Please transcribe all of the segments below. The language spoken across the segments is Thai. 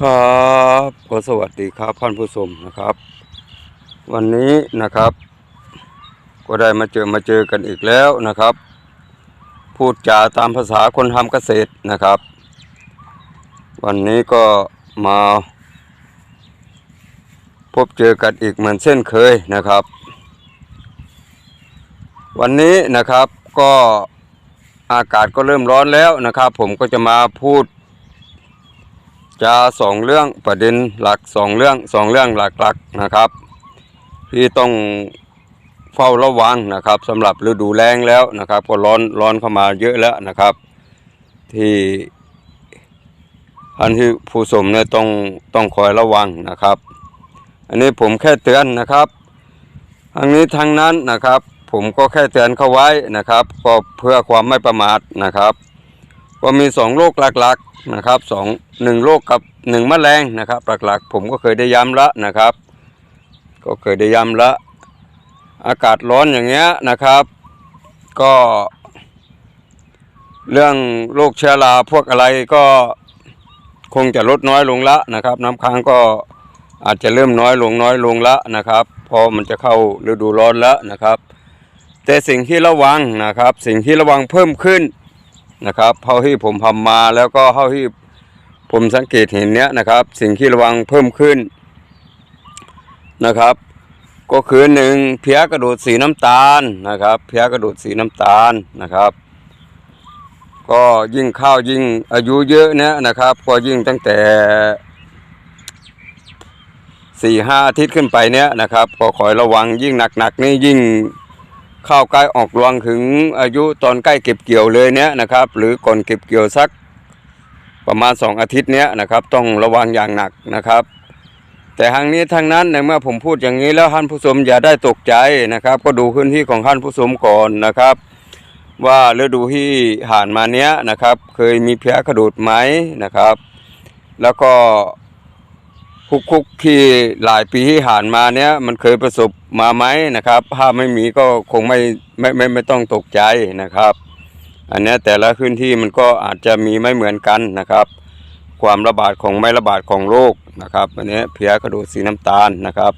ครับก็สวัสดีครับท่านผู้ชมนะครับ วันนี้นะครับ ก็ได้มาเจอมาเจอกันอีกแล้วนะครับ พูดจาตามภาษาคนทำเกษตรนะครับ วันนี้ก็มา พบเจอกันอีกเหมือนเช่นเคยนะครับ วันนี้นะครับก็อากาศก็เริ่มร้อนแล้วนะครับ ผมก็จะมาพูด จะสองเรื่องประเด็นหลักสองเรื่องสองเรื่องหลักๆนะครับ ที่ต้องเฝ้าระวังนะครับสำหรับฤดูแล้งแล้วนะครับก็ร้อนร้อนเข้ามาเยอะแล้วนะครับ ที่อันที่ผู้ชมเนี่ยต้องต้องคอยระวังนะครับ อันนี้ผมแค่เตือนนะครับทางนี้ทางนั้นนะครับ ผมก็แค่เตือนเขาไว้นะครับ ก็เพื่อความไม่ประมาทนะครับ ก็มีสองโรคหลักๆนะครับสองหนึ่งโรคกับหนึ่งแมลงนะครับหลักๆผมก็เคยได้ย้ำละนะครับ ก็เคยได้ย้ำละ อากาศร้อนอย่างเงี้ยนะครับ ก็ เรื่องโรคเชื้อราพวกอะไรก็คงจะลดน้อยลงละนะครับ น้ำค้างก็อาจจะเริ่มน้อยลงน้อยลงละนะครับพอมันจะเข้าฤดูร้อนแล้วนะครับ แต่สิ่งที่ระวังนะครับ สิ่งที่ระวังเพิ่มขึ้น นะครับเท่าที่ผมทำมาแล้วก็เท่าที่ผมสังเกตเห็นเนี้ยนะครับ สิ่งที่ระวังเพิ่มขึ้นนะครับ ก็คือหนึ่งเพี้ยกระโดดสีน้ำตาลนะครับ เพี้ยกระโดดสีน้ำตาลนะครับ ก็ยิ่งข้าวยิ่งอายุเยอะเนี้ยนะครับก็ยิ่งตั้งแต่สี่ห้าอาทิตย์ขึ้นไปเนี้ยนะครับ ก็คอยระวังยิ่งหนักๆนี่ยิ่ง ข้าวใกล้ออกรวงถึงอายุตอนใกล้เก็บเกี่ยวเลยเนี้ยนะครับ หรือก่อนเก็บเกี่ยวสักประมาณสองอาทิตย์เนี้ยนะครับต้องระวังอย่างหนักนะครับ แต่ทางนี้ทางนั้นในเมื่อผมพูดอย่างนี้แล้วท่านผู้ชมอย่าได้ตกใจนะครับ ก็ดูพื้นที่ของท่านผู้ชมก่อนนะครับ ว่าฤดูที่ผ่านมาเนี้ยนะครับ เคยมีเพี้ยกระดูดไหมนะครับ แล้วก็ คุกคุกที่หลายปีที่ผ่านมาเนี้ยมันเคยประสบมาไหมนะครับ ถ้าไม่มีก็คงไม่ไม่ไม่ไม่ต้องตกใจนะครับ อันเนี้ยแต่ละพื้นที่มันก็อาจจะมีไม่เหมือนกันนะครับ ความระบาดของไม่ระบาดของโรคนะครับอันเนี้ยเพี้ยกระดูกสีน้ำตาลนะครับ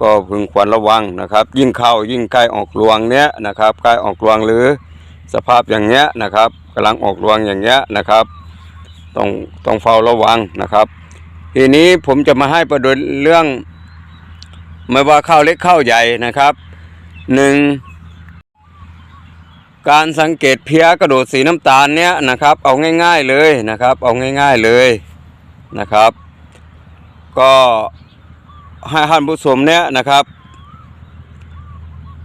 ก็พึงควรระวังนะครับ ยิ่งเข้ายิ่งใกล้ออกรวงเนี้ยนะครับใกล้ออกรวงหรือสภาพอย่างเงี้ยนะครับกำลังออกรวงอย่างเงี้ยนะครับ ต้องต้องเฝ้าระวังนะครับ ทีนี้ผมจะมาให้ประเด็นเรื่อง ไม่ว่าข้าวเล็กข้าวใหญ่นะครับหนึ่งการสังเกตเพี้ยกระโดดสีน้ำตาลเนี้ยนะครับ เอาง่าย ๆเลยนะครับ เอาง่าย ๆเลยนะครับ ก็ให้ท่านผู้ชมเนี้ยนะครับ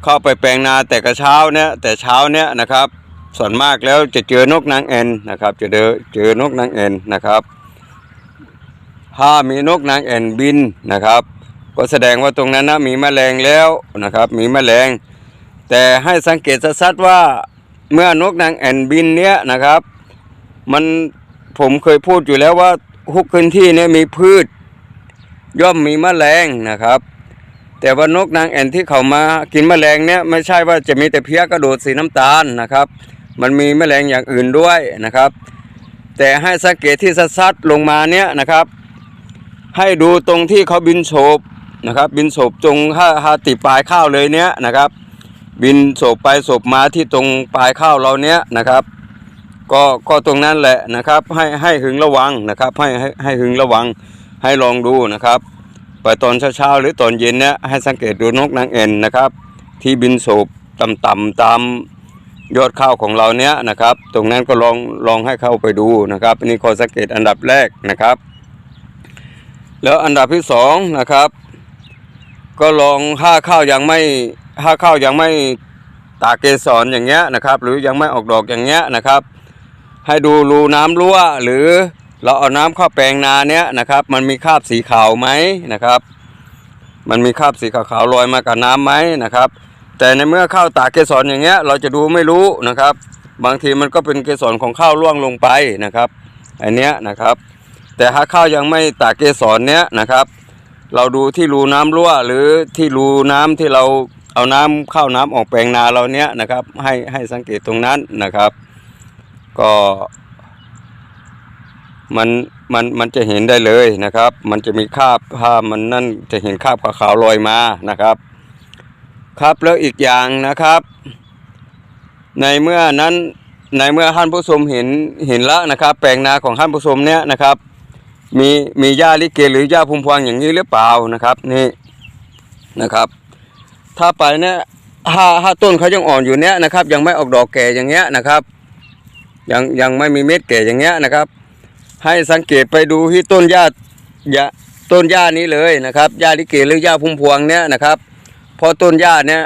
เข้าไปแปลงนาแต่กระเช้าเนี้ยแต่เช้าเนี้ยนะครับ ส่วนมากแล้วจะเจอนกนางแอ่นนะครับ จะเจอเจอนกนางแอ่นนะครับ ถ้ามีนกนางแอ่นบินนะครับ ก็แสดงว่าตรงนั้นนะมีแมลงแล้วนะครับ มีแมลง แต่ให้สังเกตชัดๆว่าเมื่อนกนางแอ่นบินเนี้ยนะครับ มันผมเคยพูดอยู่แล้วว่าทุกพื้นที่เนี่ยมีพืช ย่อมมีแมลงนะครับ แต่ว่านกนางแอ่นที่เขามากินแมลงเนี่ยไม่ใช่ว่าจะมีแต่เพี้ยกระโดดสีน้ำตาลนะครับ มันมีแมลงอย่างอื่นด้วยนะครับ แต่ให้สังเกตที่ซัดๆลงมาเนี่ยนะครับ ให้ดูตรงที่เขาบินโฉบนะครับ บินโฉบตรงห้าหาติปลายข้าวเลยเนี้ยนะครับ บินโฉบไปโฉบมาที่ตรงปลายข้าวเราเนี้ยนะครับ ก็ก็ตรงนั้นแหละนะครับ ให้ให้หึงระวังนะครับ ให้ให้ให้หึงระวังให้ลองดูนะครับไปตอนเช้าๆหรือตอนเย็นเนี้ยให้สังเกตดูนกนางเอ็นนะครับ ที่บินโฉบต่ำๆตามยอดข้าวของเราเนี้ยนะครับ ตรงนั้นก็ลองลองให้เข้าไปดูนะครับนนี่ข้อสังเกตอันดับแรกนะครับ แล้วอันดับที่สองนะครับ ก็ลองห้าข้าวยังไม่ห้าข้าวยังไม่ตากเกสรอย่างเงี้ยนะครับ หรือยังไม่ออกดอกอย่างเงี้ยนะครับ ให้ดูรูน้ำรั่วหรือเราเอาน้ำเข้าแปลงนาเนี้ยนะครับ มันมีคราบสีขาวไหมนะครับ มันมีคราบสีขาวๆลอยมากับน้ำไหมนะครับ แต่ในเมื่อข้าวตากเกสรอย่างเงี้ย เราจะดูไม่รู้นะครับ บางทีมันก็เป็นเกสรของข้าวร่วงลงไปนะครับอันเนี้ยนะครับ แต่ถ้าข้าวยังไม่ตากเกสรเนี้ยนะครับ เราดูที่รูน้ำรั่ว หรือที่รูน้ำที่เราเอาน้ำเข้าน้ำออกแปลงนาเราเนี้ยนะครับ ให้ให้สังเกตตรงนั้นนะครับ ก็มันมันมันจะเห็นได้เลยนะครับ มันจะมีคราบถ้ามันนั่นจะเห็นคราบขาวๆลอยมานะครับ ครับแล้วอีกอย่างนะครับ ในเมื่อนั้นในเมื่อท่านผู้ชมเห็นเห็นแล้วนะครับ แปลงนาของท่านผู้ชมเนี้ยนะครับ มีมีหญ้าลิเกหรือหญ้าพุ่มพวงอย่างนี้หรือเปล่านะครับ นี่นะครับ ถ้าไปเนี่ยถ้าถ้าต้นเขายังอ่อนอยู่เนี้ยนะครับ ยังไม่ออกดอกแก่อย่างเงี้ยนะครับยังยังไม่มีเม็ดแก่อย่างเงี้ยนะครับ ให้สังเกตไปดูที่ต้นหญ้าหญ้าต้นหญ้านี้เลยนะครับหญ้าลิเกหรือหญ้าพุ่มพวงเนี้ยนะครับเพราะต้นหญ้าเนี้ย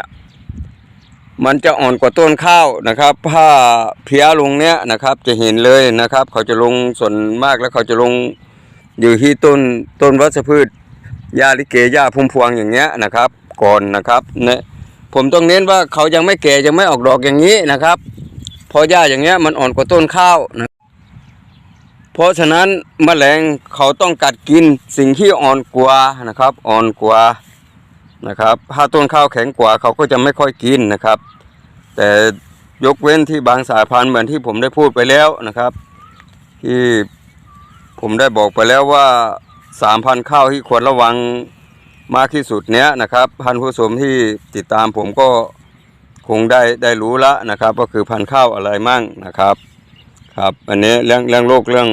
มันจะอ่อนกว่าต้นข้าวนะครับถ้าเพี้ยลงเนี้ยนะครับจะเห็นเลยนะครับ เขาจะลงส่วนมากแล้วเขาจะลง อยู่ที่ต้นต้นวัชพืชหญ้าลิเกหญ้าพุ่มพวงอย่างเงี้ยนะครับ ก่อนนะครับเนี่ยผมต้องเน้นว่าเขายังไม่แก่ยังไม่ออกดอกอย่างนี้นะครับเพอหญ้าอย่างเงี้ยมันอ่อนกว่าต้นข้าวนะเพราะฉะนั้นแมลงเขาต้องกัดกินสิ่งที่อ่อนกว่านะครับ อ่อนกว่านะครับถ้าต้นข้าวแข็งกว่าเขาก็จะไม่ค่อยกินนะครับ แต่ยกเว้นที่บางสายพันธุ์เหมือนที่ผมได้พูดไปแล้วนะครับ ที่ ผมได้บอกไปแล้วว่าสามพันข้าวที่ควรระวังมากที่สุดเนี้ยนะครับพันผู้ชมที่ติดตามผมก็คงได้ได้รู้ละนะครับ ก็คือพันข้าวอะไรมั่งนะครับครับอันนี้เรื่องเรื่องโรคเรื่อง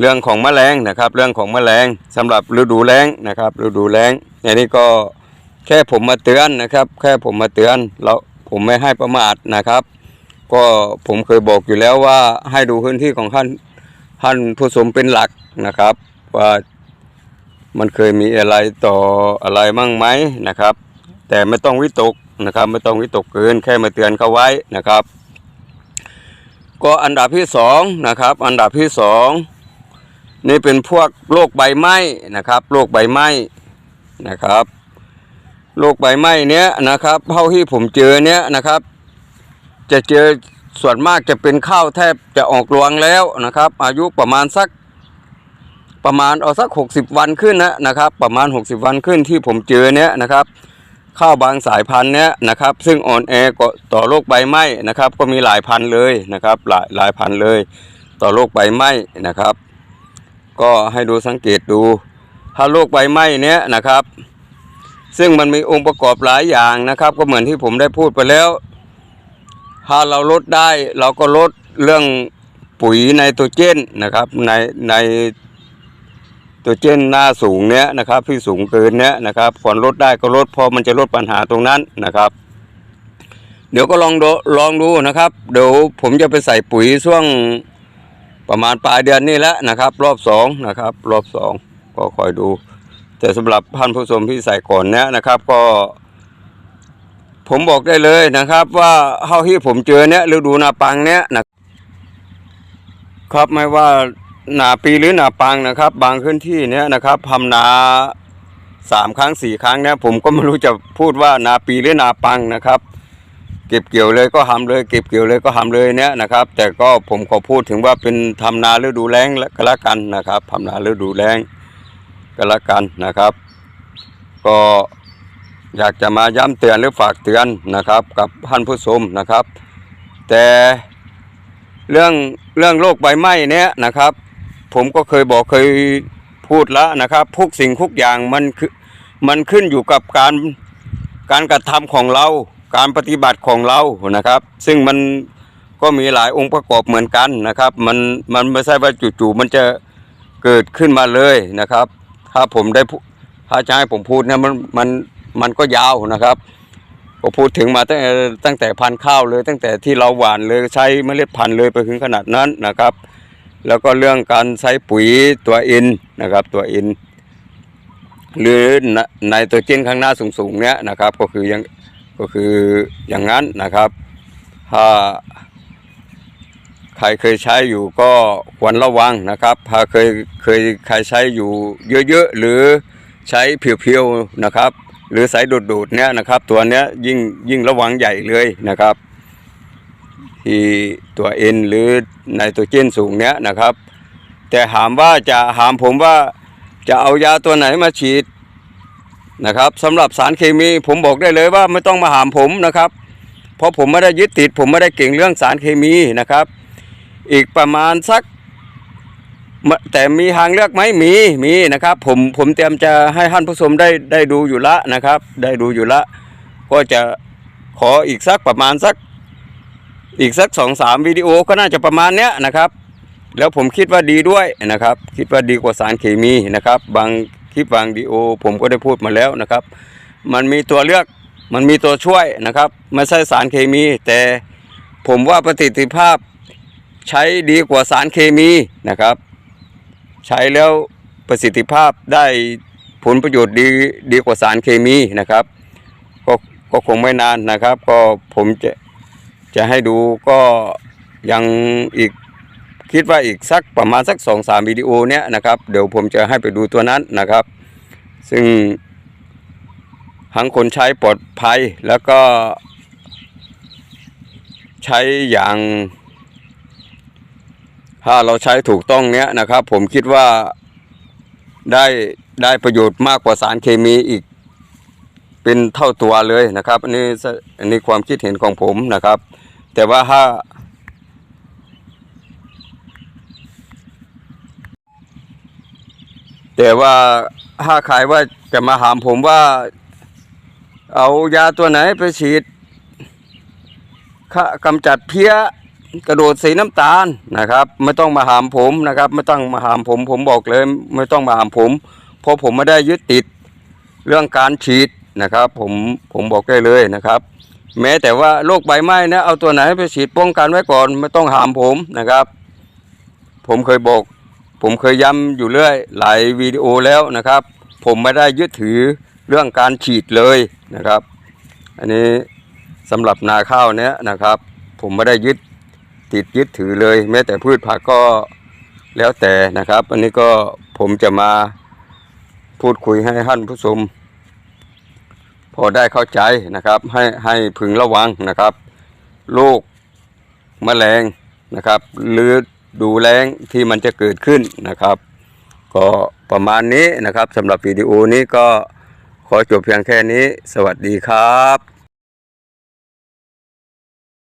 เรื่องของแมลงนะครับ เรื่องของแมลงสำหรับฤดูแล้งนะครับ ฤดูแล้งอันนี้ก็แค่ผมมาเตือนนะครับ แค่ผมมาเตือนแล้วผมไม่ให้ประมาทนะครับ ก็ผมเคยบอกอยู่แล้วว่าให้ดูพื้นที่ของท่าน ท่านผู้ชมเป็นหลักนะครับ ว่ามันเคยมีอะไรต่ออะไรมั่งไหมนะครับ แต่ไม่ต้องวิตกนะครับ ไม่ต้องวิตกเกินแค่มาเตือนเขาไว้นะครับ ก็อันดับที่สองนะครับ อันดับที่สองนี่เป็นพวกโรคใบไหม้นะครับโรคใบไหม้นะครับโรคใบไหม้เนี้ยนะครับเท่าที่ผมเจอเนี้ยนะครับ จะเจอ ส่วนมากจะเป็นข้าวแทบจะออกรวงแล้วนะครับ อายุประมาณสักประมาณเอาสักหกสิบวันขึ้นนะนะครับ ประมาณหกสิบวันขึ้นที่ผมเจอเนี้ยนะครับข้าวบางสายพันธุ์เนี้ยนะครับ ซึ่งอ่อนแอก็ต่อโรคใบไหม้นะครับ ก็มีหลายพันธุ์เลยนะครับ หลายหลายพันธุ์เลย ต่อโรคใบไหม้นะครับ ก็ให้ดูสังเกตดู ถ้าโรคใบไหม้เนี้ยนะครับ ซึ่งมันมีองค์ประกอบหลายอย่างนะครับ ก็เหมือนที่ผมได้พูดไปแล้ว ถ้าเราลดได้เราก็ลดเรื่องปุ๋ยไนโตรเจนนะครับในในตัวเจนหน้าสูงเนี้ยนะครับที่สูงเกินเนี้ยนะครับผ่อนลดได้ก็ลดพอมันจะลดปัญหาตรงนั้นนะครับ เดี๋ยวก็ลองดูลองดูนะครับ เดี๋ยวผมจะไปใส่ปุ๋ยช่วงประมาณปลายเดือนนี้แล้วนะครับ รอบสองนะครับ รอบสองก็คอยดู แต่สำหรับท่านผู้ชมที่ใส่ก่อนเนี้ยนะครับ ก็ ผมบอกได้เลยนะครับว่าเท่าที่ผมเจอเนี้ยฤดูนาปังเนี้ยนะครับไม่ว่านาปีหรือนาปังนะครับ บางพื้นที่เนี้ยนะครับทำนาสามครั้งสี่ครั้งเนี้ยผมก็ไม่รู้จะพูดว่านาปีหรือนาปังนะครับ เก็บเกี่ยวเลยก็ทำเลย เก็บเกี่ยวเลยก็ทำเลยเนี้ยนะครับ แต่ก็ผมขอพูดถึงว่าเป็นทำนาฤดูแล้งก็แล้วกันนะครับทำนาฤดูแล้งก็แล้วกันนะครับ ก็ อยากจะมาย้ำเตือนหรือฝากเตือนนะครับ กับท่านผู้ชมนะครับ แต่เรื่องเรื่องโรคใบไหม้เนี้ยนะครับ ผมก็เคยบอกเคยพูดแล้วนะครับทุกสิ่งทุกอย่างมันคือมันขึ้นอยู่กับการการกระทำของเรา การปฏิบัติของเรานะครับ ซึ่งมันก็มีหลายองค์ประกอบเหมือนกันนะครับ มันมันไม่ใช่ว่าจู่ๆมันจะเกิดขึ้นมาเลยนะครับ ถ้าผมได้ถ้าจะให้ผมพูดเนี่ยมันมัน มันก็ยาวนะครับก็พูดถึงมาตั้งแต่ตั้งแต่พันธุ์ข้าวเลย ตั้งแต่ที่เราหว่านเลยใช้เมล็ดพันธุ์เลยไปถึงขนาดนั้นนะครับ แล้วก็เรื่องการใช้ปุ๋ยตัวอินนะครับตัวอิน หรือในตัวเจนข้างหน้าสูงๆเนี้ยนะครับ ก็คือยังก็คืออย่างนั้นนะครับ ถ้าใครเคยใช้อยู่ก็ควรระวังนะครับถ้าเคยเคยใครใช้อยู่เยอะๆ หรือใช้เพียวๆนะครับ หรือสายดูดๆเนี่ยนะครับ ตัวเนี้ยยิ่งยิ่งระวังใหญ่เลยนะครับที่ตัวเอ็นหรือไนโตรเจนสูงเนี้ยนะครับ แต่ถามว่าจะถามผมว่าจะเอายาตัวไหนมาฉีดนะครับสำหรับสารเคมีผมบอกได้เลยว่าไม่ต้องมาถามผมนะครับ เพราะผมไม่ได้ยึดติด ผมไม่ได้เก่งเรื่องสารเคมีนะครับ อีกประมาณสัก แต่มีทางเลือกไหมมีมีนะครับ ผมผมเตรียมจะให้ท่านผู้ชมได้ได้ดูอยู่ละนะครับ ได้ดูอยู่ละ ก็จะขออีกสักประมาณสัก อีกสักสองสามวิดีโอก็น่าจะประมาณเนี้ยนะครับ แล้วผมคิดว่าดีด้วยนะครับ คิดว่าดีกว่าสารเคมีนะครับ บางคลิปบางวิดีโอ ผมก็ได้พูดมาแล้วนะครับ มันมีตัวเลือกมันมีตัวช่วยนะครับ ไม่ใช่สารเคมี แต่ผมว่าประสิทธิภาพใช้ดีกว่าสารเคมีนะครับ ใช้แล้วประสิทธิภาพได้ผลประโยชน์ดีดีกว่าสารเคมีนะครับก็ก็คงไม่นานนะครับ ก็ผมจะจะให้ดูก็ยังอีกคิดว่าอีกสักประมาณสักสองสามวิดีโอเนี้ยนะครับ เดี๋ยวผมจะให้ไปดูตัวนั้นนะครับ ซึ่งทั้งคนใช้ปลอดภัยแล้วก็ใช้อย่าง ถ้าเราใช้ถูกต้องเนี้ยนะครับ ผมคิดว่าได้ได้ประโยชน์มากกว่าสารเคมีอีก เป็นเท่าตัวเลยนะครับอันนี้อันนี้ความคิดเห็นของผมนะครับ แต่ว่าถ้าแต่ว่าถ้าขายว่าจะมาถามผมว่า เอายาตัวไหนไปฉีดฆ่ากำจัดเพี้ย กระโดดสีน้ำตาลนะครับ ไม่ต้องมาหามผมนะครับ ไม่ต้องมาหามผมผมบอกเลย ไม่ต้องมาหามผม เพราะผมไม่ได้ยึดติดเรื่องการฉีดนะครับ ผมผมบอกได้เลยนะครับ แม้แต่ว่าโรคใบไหม้นะเอาตัวไหนไปฉีดป้องกันไว้ก่อนไม่ต้องหามผมนะครับ ผมเคยบอก ผมเคยย้ำอยู่เรื่อยหลายวิดีโอแล้วนะครับ ผมไม่ได้ยึดถือเรื่องการฉีดเลยนะครับ อันนี้สำหรับนาข้าวเนี้ยนะครับ ผมไม่ได้ยึด ติดยึดถือเลย แม้แต่พืชผักก็แล้วแต่นะครับ อันนี้ก็ผมจะมาพูดคุยให้ท่านผู้ชมพอได้เข้าใจนะครับ ให้ให้พึงระวังนะครับโรคแมลงนะครับหรือดูแรงที่มันจะเกิดขึ้นนะครับ ก็ประมาณนี้นะครับสำหรับวิดีโอนี้ก็ขอจบเพียงแค่นี้ สวัสดีครับ